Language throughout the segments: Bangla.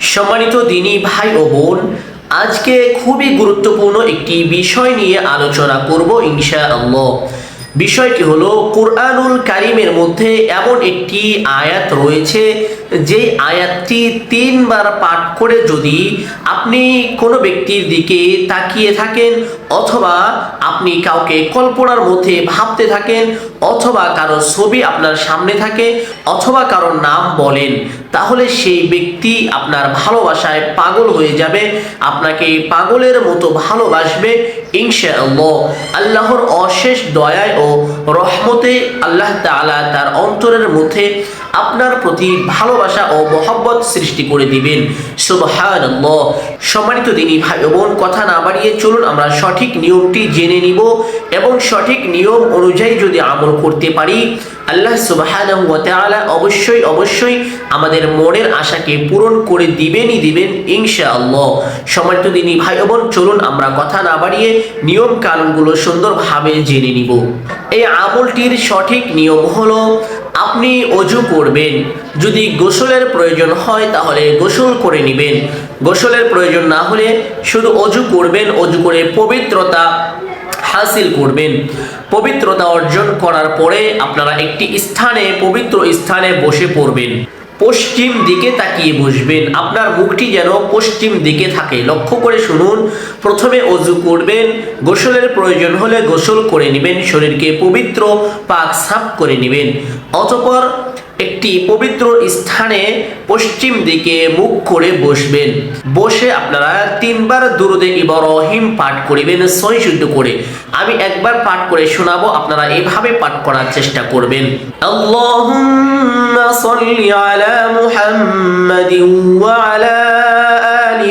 সম্মানিত দিনী ভাই ও বোন, আজকে খুবই গুরুত্বপূর্ণ একটি বিষয় নিয়ে আলোচনা করব ইনশা আল্লাহ বিষয়টি হলো, কোরআনুল কারিমের মধ্যে এমন একটি আয়াত রয়েছে যে আয়াতটি তিনবার পাঠ করে যদি আপনি কোনো ব্যক্তির দিকে তাকিয়ে থাকেন, অথবা আপনি কাউকে কল্পনার মধ্যে ভাবতে থাকেন, অথবা কারও ছবি আপনার সামনে থাকে, অথবা কারোর নাম বলেন, তাহলে সেই ব্যক্তি আপনার ভালোবাসায় পাগল হয়ে যাবে, আপনাকে পাগলের মতো ভালোবাসবে, ইনশাআল্লাহ। আল্লাহর অশেষ দয়ায় ও রহমতে আল্লাহ তাআলা তার অন্তরের মধ্যে আপনার প্রতি ভালোবাসা ও মহব্বত সৃষ্টি করে দিবেন। সুবহানাল্লাহ। সম্মানিত দিনী ভাই বোন কথা না বাড়িয়ে চলুন, আমরা সঠিক নিয়মটি জেনে নিব এবং সঠিক নিয়ম অনুযায়ী যদি আমল করতে পারি, আল্লাহ সুবহানাহু অবশ্যই অবশ্যই আমাদের মনের আশাকে পূরণ করে দিবেনই দিবেন ইনশাআল্লাহ। সম্মানিত দিনী ভাই বোন চলুন, আমরা কথা না বাড়িয়ে নিয়ম কানুনগুলো সুন্দরভাবে জেনে নিব। এই আমলটির সঠিক নিয়ম হলো আপনি অজু করবেন। যদি গোসলের প্রয়োজন হয়, তাহলে গোসল করে নেবেন। গোসলের প্রয়োজন না হলে শুধু অজু করবেন, অজু করে পবিত্রতা হাসিল করবেন। পবিত্রতা অর্জন করার পরে আপনারা একটি স্থানে, পবিত্র স্থানে বসে পড়বেন। পশ্চিম দিকে তাকিয়ে বসবেন। আপনার মুখটি যেন পশ্চিম দিকে থাকে। লক্ষ্য করে শুনুন, প্রথমে অজু করবেন, গোসলের প্রয়োজন হলে গোসল করে নেবেন, শরীরকে পবিত্র পাক সাফ করে নেবেন। অতপর একটি পবিত্র স্থানে পশ্চিম দিকে মুখ করে বসবেন। বসে আপনারা তিনবার দুরুদে ইব্রাহিম পাঠ করিবেন, সহি শুদ্ধ করে। আমি একবার পাঠ করে শোনাবো, আপনারা এভাবে পাঠ করার চেষ্টা করবেন। আল্লাহুম্মা সাল্লি আলা মুহাম্মাদিন ওয়া আলা আলি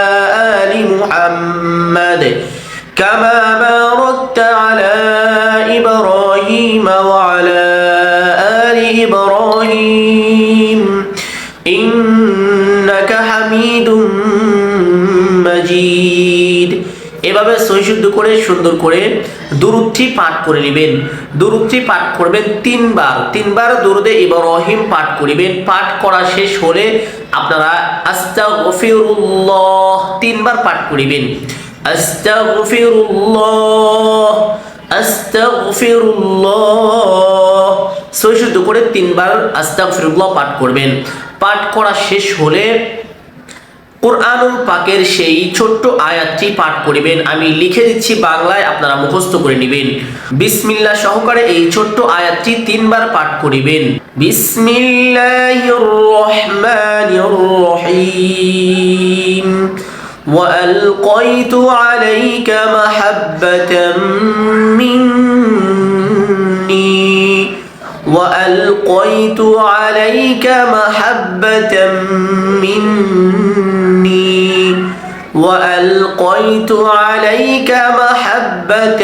এভাবে সহিশুদ্ধ করে, সুন্দর করে দুরুদ্ধি পাঠ করে নেবেন? দুরুদ্ধি পাঠ করবেন তিনবার। তিনবার দুরুদে ইব্রাহিম পাঠ করিবেন। পাঠ করা শেষ হলে আপনারা আস্তাগফিরুল্লাহ তিনবার পাঠ করিবেন। আস্তাগফিরুল্লাহ আস্তাগফিরুল্লাহ। সহিশুদ্ধ করে তিনবার আস্তাগফিরুল্লাহ পাঠ করবেন। পাঠ করা শেষ হলে কোরআনুল পাকের সেই ছোট্ট আয়াতটি পাঠ করিবেন আমি লিখে দিচ্ছি বাংলায় আপনারা মুখস্থ করে নেবেন বিসমিল্লাহ সহকারে এই ছোট্ট আয়াতটি তিনবার পাঠ করিবেন বিসমিল্লাহির রহমানির রহিম وألقيت عليك محبة مني وألقيت عليك محبة مني وألقيت عليك محبة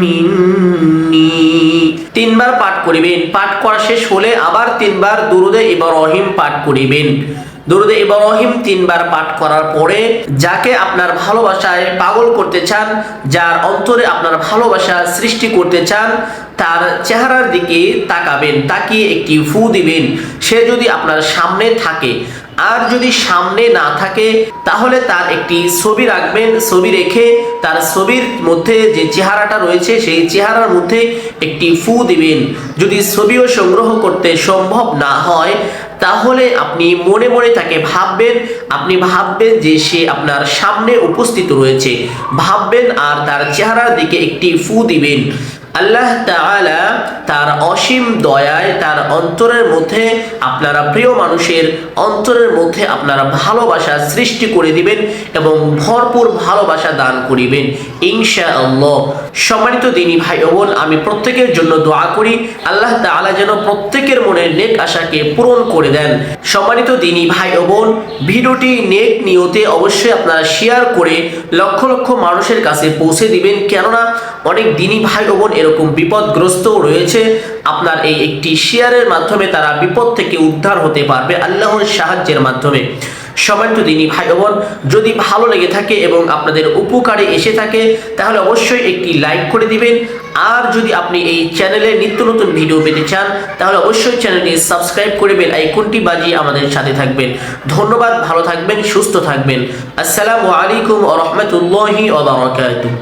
مني তিনবার পাঠ করিবেন পাঠ করা শেষ হলে আবার তিনবার দুরুদে ইব্রাহিম পাঠ করিবেন দরুদে ইব্রাহিম তিনবার পাঠ করার পরে যাকে আপনার ভালোবাসায় পাগল করতে চান, যার অন্তরে আপনার ভালোবাসা সৃষ্টি করতে চান, তার চেহারার দিকে তাকাবেন, তাকিয়ে একটি ফু দিবেন। সে যদি আপনার সামনে থাকে, আর যদি সামনে না থাকে, তাহলে তার একটি ছবি রাখবেন, ছবি রেখে তার ছবির মধ্যে যে চেহারাটা রয়েছে, সেই চেহারার মধ্যে একটি ফু দিবেন। যদি ছবিও সংগ্রহ করতে সম্ভব না হয় তাহলে আপনি মনে মনে তাকে ভাববেন, আপনি ভাববেন যে সে আপনার সামনে উপস্থিত রয়েছে। ভাববেন আর তার চেহারার দিকে একটি ফু দিবেন। আল্লাহ তাআলা তার অসীম দয়ায় তার অন্তরের মধ্যে আপনারা প্রিয় মানুষের অন্তরের মধ্যে আপনারা ভালোবাসা সৃষ্টি করে দিবেন এবং ভরপুর ভালোবাসা দান করিবেন। ইনশা আল্লাহ সম্মানিত দিনী ভাই বোন, আমি প্রত্যেকের জন্য দোয়া করি, আল্লাহ তাআলা যেন প্রত্যেকের মনের নেক আশাকে পূরণ করে দেন। সম্মানিত দিনী ভাই বোন, ভিডিওটি নেক নিয়তে অবশ্যই আপনারা শেয়ার করে লক্ষ লক্ষ মানুষের কাছে পৌঁছে দিবেন। কেননা অনেক দিনী ভাই বোন এরকম বিপদগ্রস্ত রয়েছে। আপনার এই একটি শেয়ারের মাধ্যমে তারা বিপদ থেকে উদ্ধার হতে পারবে আল্লাহর সাহায্যের মাধ্যমে। সম্মানিত দিনই ভাই বোন। যদি ভালো লেগে থাকে এবং আপনাদের উপকারে এসে থাকে, তাহলে অবশ্যই একটি লাইক করে দিবেন। আর যদি আপনি এই চ্যানেলে নিত্য নতুন ভিডিও পেতে চান, তাহলে অবশ্যই চ্যানেলটি সাবস্ক্রাইব করে বেল আইকনটি বাজিয়ে আমাদের সাথে থাকবেন। ধন্যবাদ, ভালো থাকবেন, সুস্থ থাকবেন। আসসালামু আলাইকুম ওয়া রাহমাতুল্লাহি ওয়া বারাকাতুহু।